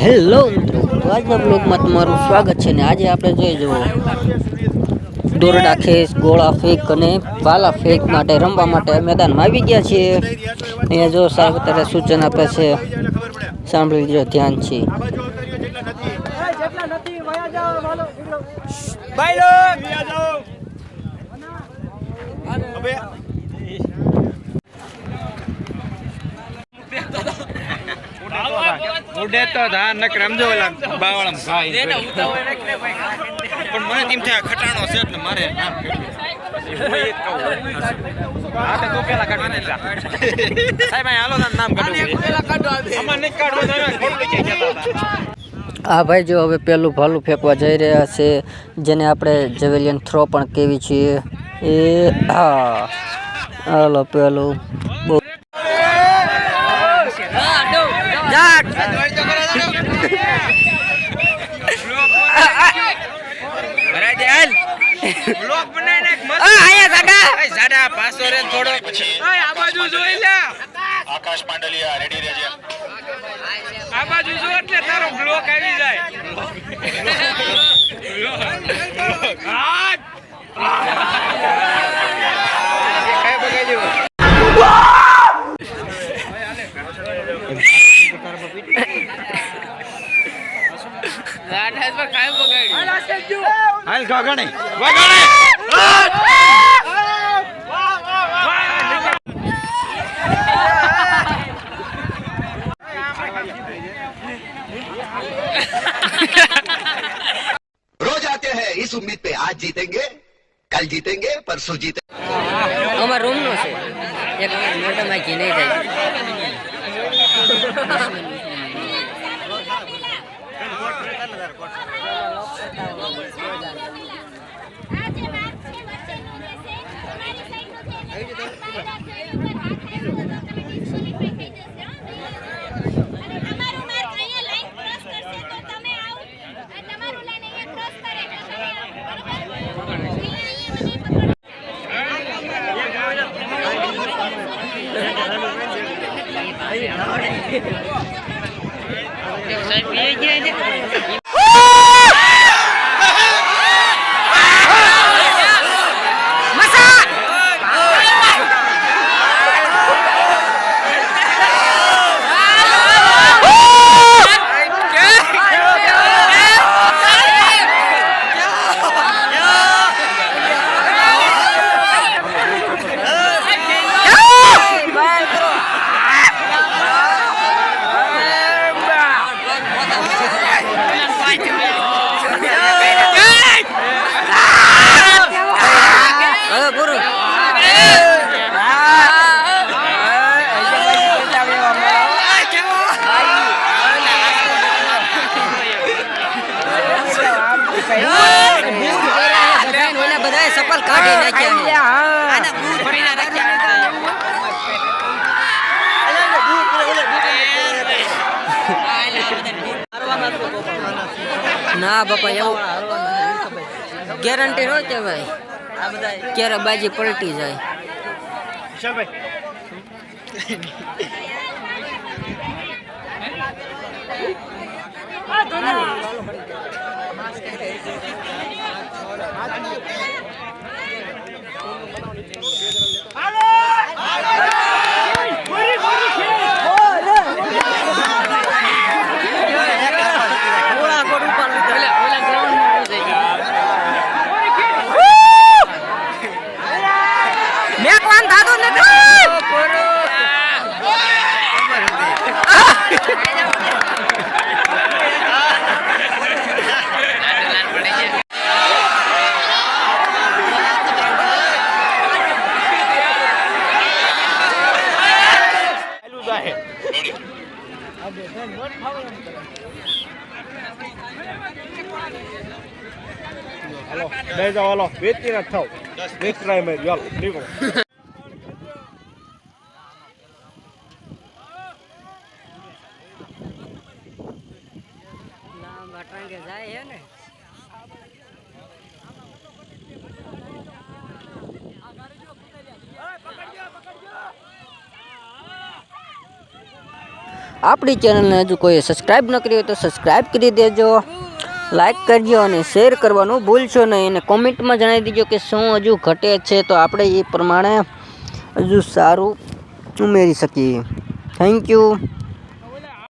Hello મિત્રો આજના બ્લોગમાં તમારું સ્વાગત છે ને આજે આપણે જોઈ જુઓ દોરડા ખેસ ગોળા ફેંક અને પાલા ફેંક માટે રમવા માટે મેદાનમાં આવી ગયા છીએ. અહીંયા જો સાહેબ અત્યારે સૂચન આપે છે. સાંભળી લેજો ધ્યાન છે. ઉડે તો ધાર નક રમજો ઓલા બાવળમ ભાઈ. પણ મને તેમ થાય ખટાણો છે એટલે મારે નામ આ ભાઈ જો હવે પેલું ભાલું ફેંકવા જઈ રહ્યા છે જેને આપણે જેવેલિયન થ્રો પણ કેવી છીએ. એ હા. હાલો પેલું. બહુ આકાશ માંડલિયા રેડી રહેજે. આ બાજુ જો એટલે તારો બ્લોક આવી જાય. હાલ ગગણે વગણે रोज आते हैं इस उम्मीद पे आज जीतेंगे कल जीतेंगे परसों जीतेंगे અમારા રૂમનો છે એક મોટા માઈકી નહીં જાય હોય તો તમે ડિસ્ક્વોલિફાઈ થઈ જશે હો અને તમારું માર્ક અહીંયા લાઈન ક્રોસ કરશે તો તમે આઉટ અને તમારું લાઈન અહીંયા ક્રોસ કરે તો તમે આઉટ બરોબર અહીંયા અહીંયા મને પકડ હવે સપલ કાઢી નાખ્યા આના બૂટ પડીને ના બાપા એવું ગેરંટી હોય કે ભાઈ. ક્યારે બાજી પલટી જાય. મેકવાન Ah! હાલો બે જાઓ હાલો. વેચી ના થાવ. વેચ ટ્રાય મેં. હાલો નીકળો. લાંબા ને જાય હે ને આપણી ચેનલને હજુ કોઈ સબસ્ક્રાઈબ ન કરી હોય તો સબસ્ક્રાઈબ કરી દેજો. લાઈક કરજો અને શેર કરવાનું ભૂલશો નહીં. અને કોમેન્ટમાં જણાવી દેજો કે શું હજુ ઘટે છે તો આપણે એ પ્રમાણે હજુ સારું ઉમેરી શકીએ. Thank you